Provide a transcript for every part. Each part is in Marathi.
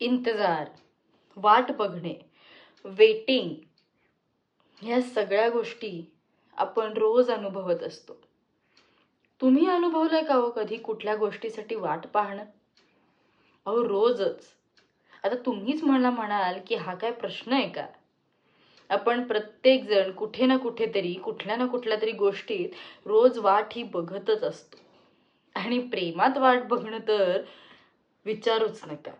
इंतजार वाट बघणे वेटिंग ह्या सगळ्या गोष्टी आपण रोज अनुभवत असतो. तुम्ही अनुभवलंय का हो कधी कुठल्या गोष्टीसाठी वाट पाहणं? अहो रोजच. आता तुम्हीच मला म्हणाल की हा काय प्रश्न आहे का? आपण प्रत्येक जण कुठे ना कुठेतरी कुठल्या ना कुठल्या तरी गोष्टीत रोज वाट ही बघतच असतो. आणि प्रेमात वाट बघणं तर विचारूच नका.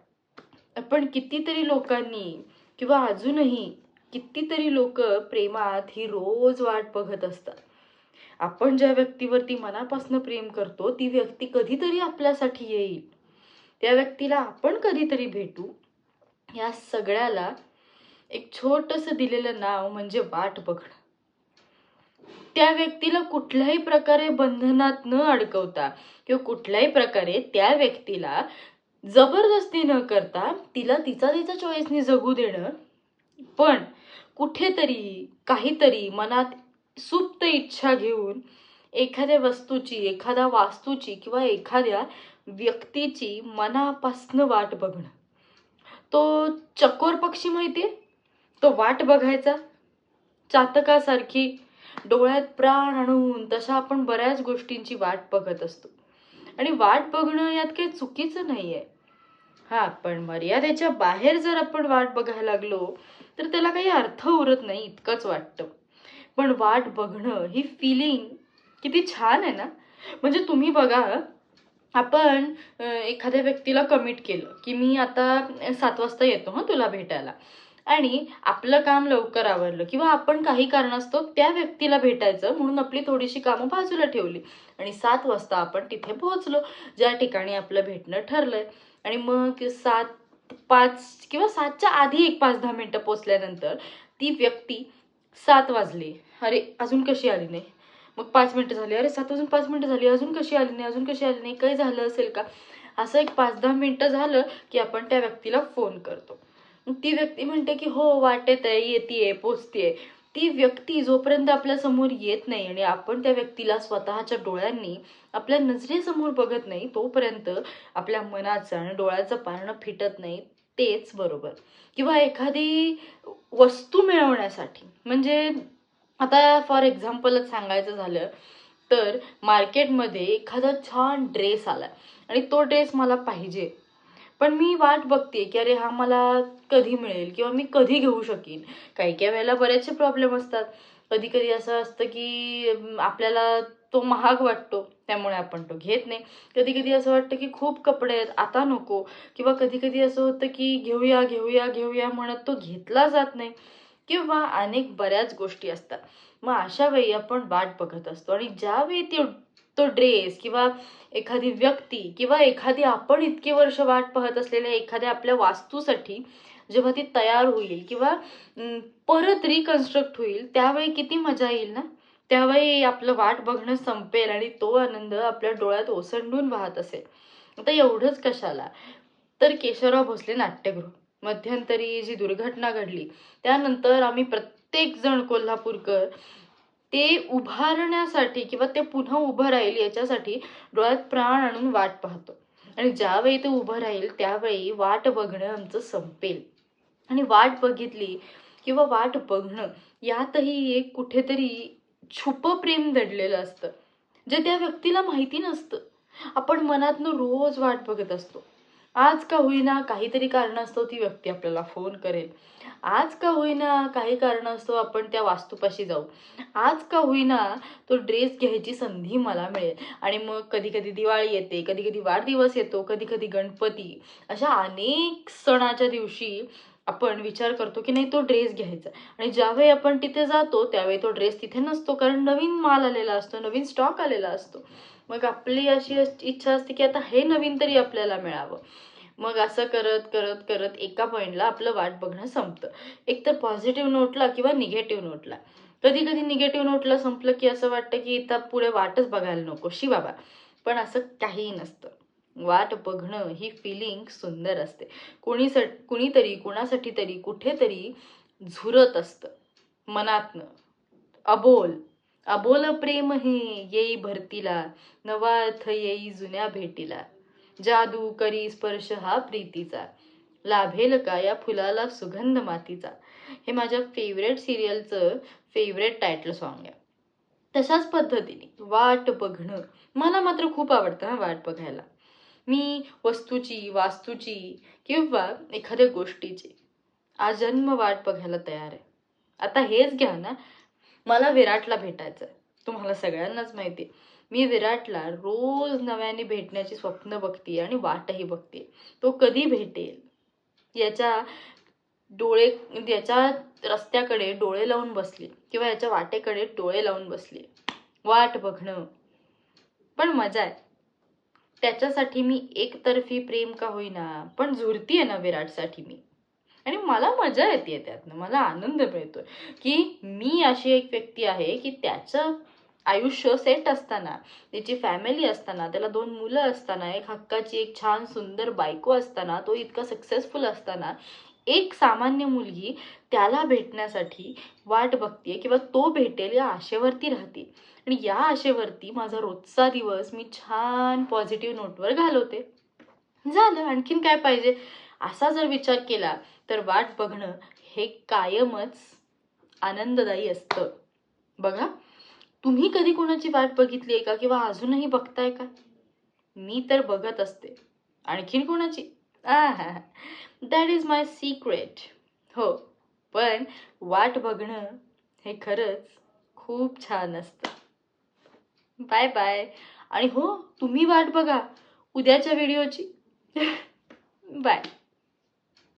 पण कितीतरी लोकांनी किंवा अजूनही कितीतरी लोक प्रेमात ही रोज वाट बघत असतात. आपण ज्या व्यक्तीवरती मनापासून प्रेम करतो ती व्यक्ती कधीतरी आपल्यासाठी येईल. त्या व्यक्तीला आपण कधीतरी भेटू. या सगळ्याला एक छोटस दिलेलं नाव म्हणजे वाट बघणं. त्या व्यक्तीला कुठल्याही प्रकारे बंधनात न अडकवता किंवा कुठल्याही प्रकारे त्या व्यक्तीला जबरदस्ती न करता तिला तिचा तिचा चॉईसने जगू देणं. पण कुठेतरी काहीतरी मनात सुप्त इच्छा घेऊन एखाद्या वस्तूची एखाद्या वास्तूची किंवा एखाद्या व्यक्तीची मनापासनं वाट बघणं. तो चकोर पक्षी माहितीये? तो वाट बघायचा. चातकासारखी डोळ्यात प्राण आणून तशा आपण बऱ्याच गोष्टींची वाट बघत असतो. आणि वाट बघणं यात काही चुकीचं नाही आहे हा पण मर्यादेच्या बाहेर जर आपण वाट बघायला लागलो तर त्याला काही अर्थ उरत नाही इतकंच वाटतं. पण वाट बघणं ही फिलिंग किती छान आहे ना? म्हणजे तुम्ही बघा आपण एखाद्या व्यक्तीला कमिट केलं की मी आता सात वाजता येतो हं तुला भेटायला. आणि आपलं काम लवकर आवरलं किंवा आपण काही कारणास्तव त्या व्यक्तीला भेटायचं म्हणून आपली थोडीशी कामं बाजूला ठेवली. आणि सात वाजता आपण तिथे पोहोचलो ज्या ठिकाणी आपलं भेटणं ठरलंय. आणि मग सात पाच किंवा सातच्या आधी एक पाच दहा मिनटं पोचल्यानंतर ती व्यक्ती सात वाजले. अरे अजून कशी आली नाही? मग पाच मिनटं झाली. अरे सात वाजून पाच मिनटं झाली. अजून कशी आली नाही? अजून कशी आली नाही? काही झालं असेल का? असं एक पाच दहा मिनटं झालं की आपण त्या व्यक्तीला फोन करतो. मग ती व्यक्ती म्हणते की हो वाटेत आहे येते पोचते ती व्यक्ती जोपर्यंत आपल्यासमोर येत नाही आणि आपण त्या व्यक्तीला स्वतःच्या डोळ्यांनी आपल्या नजरेसमोर बघत नाही तोपर्यंत आपल्या मनाचं आणि डोळ्याचं पारणं फिटत नाही तेच बरोबर. किंवा एखादी वस्तू मिळवण्यासाठी. म्हणजे आता फॉर एक्झाम्पलच सांगायचं झालं तर मार्केटमध्ये एखादा छान ड्रेस आला आणि तो ड्रेस मला पाहिजे. पण मी वाट बघते की अरे हा मला कधी मिळेल किंवा मी कधी घेऊ शकेन. काही काही वेळेला बरेचसे प्रॉब्लेम असतात. कधी कधी असं असतं की आपल्याला तो महाग वाटतो त्यामुळे आपण तो घेत नाही. कधी कधी असं वाटतं की खूप कपडे आहेत आता नको. किंवा कधी कधी असं होतं की घेऊया घेऊया घेऊया म्हणत तो घेतला जात नाही. किंवा अनेक बऱ्याच गोष्टी असतात. मग अशा वेळी आपण वाट बघत असतो. आणि ज्यावेळी ती तो ड्रेस किंवा एखादी व्यक्ती किंवा एखादी आपण इतके वर्ष वाट पाहत असलेल्या एखाद्या आपल्या वास्तूसाठी जेव्हा ती तयार होईल किंवा परत रिकन्स्ट्रक्ट होईल त्यावेळी किती मजा येईल ना? त्यावेळी आपलं वाट बघणं संपेल आणि तो आनंद आपल्या डोळ्यात ओसंडून वाहत असेल. आता एवढंच कशाला? तर केशवराव भोसले नाट्यगृह मध्यंतरी जी दुर्घटना घडली त्यानंतर आम्ही प्रत्येक जण कोल्हापूरकर ते उभारण्यासाठी किंवा ते पुन्हा उभं राहील याच्यासाठी डोळ्यात प्राण आणून वाट पाहतो. आणि ज्यावेळी ते उभं राहील त्यावेळी वाट बघणं आमचं संपेल. आणि वाट बघितली किंवा वाट बघणं यातही एक कुठेतरी छुप प्रेम दडलेलं असतं. जे त्या व्यक्तीला माहिती नसतं. आपण मनातनं रोज वाट बघत असतो. आज का होईना काहीतरी कारण असतो ती व्यक्ती आपल्याला फोन करेल. आज का होईना काही कारण असतो आपण त्या वास्तूपाशी जाऊ. आज का होईना तो ड्रेस घ्यायची संधी मला मिळेल. आणि मग कधी कधी दिवाळी येते कधी कधी वाढदिवस येतो कधी कधी गणपती. अशा अनेक सणाच्या दिवशी आपण विचार करतो की नाही तो ड्रेस घ्यायचा. आणि ज्यावेळी आपण तिथे जातो त्यावेळी तो ड्रेस तिथे नसतो. कारण नवीन माल आलेला असतो नवीन स्टॉक आलेला असतो. मग आपली अशी इच्छा असते की आता हे नवीन तरी आपल्याला मिळावं. मग असं करत करत करत एका पॉईंटला आपलं वाट बघणं संपतं. एक तर पॉझिटिव्ह नोटला किंवा निगेटिव्ह नोटला कधी कधी निगेटिव्ह नोटला संपलं की असं वाटतं की इथं पुढे वाटच बघायला नको. शी बाबा. पण असं काहीही नसतं. वाट बघणं ही फिलिंग सुंदर असते. कोणी स कुणीतरी कुणासाठी तरी कुठेतरी झुरत असतं. मनातनं. अबोल. अबोल प्रेम हे येई भरतीला. नवा अर्थ येई जुन्या भेटीला. जादू करी स्पर्श हा प्रीतीचा. लाभेल का या फुलाला सुगंध मातीचा? हे माझ्या फेवरेट सिरियलचं फेवरेट टायटल सॉन्ग आहे. तशाच पद्धतीने वाट बघणं मला मात्र खूप आवडतं ना वाट बघायला. मी वस्तूची वास्तूची किंवा एखाद्या गोष्टीची आजन्म वाट बघायला तयार आहे. आता हेच घ्या ना. मला विराटला भेटायचं आहे तुम्हाला सगळ्यांनाच माहिती आहे मी विराटला रोज नव्याने भेटण्याची स्वप्न बघते आणि वाटही बघते तो कधी भेटेल? याच्या डोळे याच्या रस्त्याकडे डोळे लावून बसले किंवा याच्या वाटेकडे डोळे लावून बसले. वाट बघणं. पण मजा आहे. त्याच्यासाठी मी एकतर्फी प्रेम का होईना पण झुरतीये ना विराटसाठी मी. आणि मला मजा येते त्यातनं. मला आनंद मिळतोय. की मी अशी एक व्यक्ती आहे की त्याचं आयुष्य सेट असताना त्याची फॅमिली असताना त्याला दोन मुलं असताना एक हक्काची एक छान सुंदर बायको असताना तो इतका सक्सेसफुल असताना एक सामान्य मुलगी त्याला भेटण्यासाठी वाट बघते किंवा तो भेटेल या आशेवरती राहते. आणि या आशेवरती माझा रोजचा दिवस मी छान पॉझिटिव्ह नोटवर घालवते. झालं आणखीन काय पाहिजे? असा जर विचार केला तर वाट बघणं हे कायमच आनंददायी असतं. बघा. तुम्ही कधी कोणाची वाट बघितली आहे का? किंवा अजूनही बघताय का? मी तर बघत असते. आणखीन कोणाची? दॅट इज माय सिक्रेट हो पण वाट बघणं हे खरंच खूप छान असतं. बाय बाय आणि हो तुम्ही वाट बघा उद्याच्या व्हिडिओची. बाय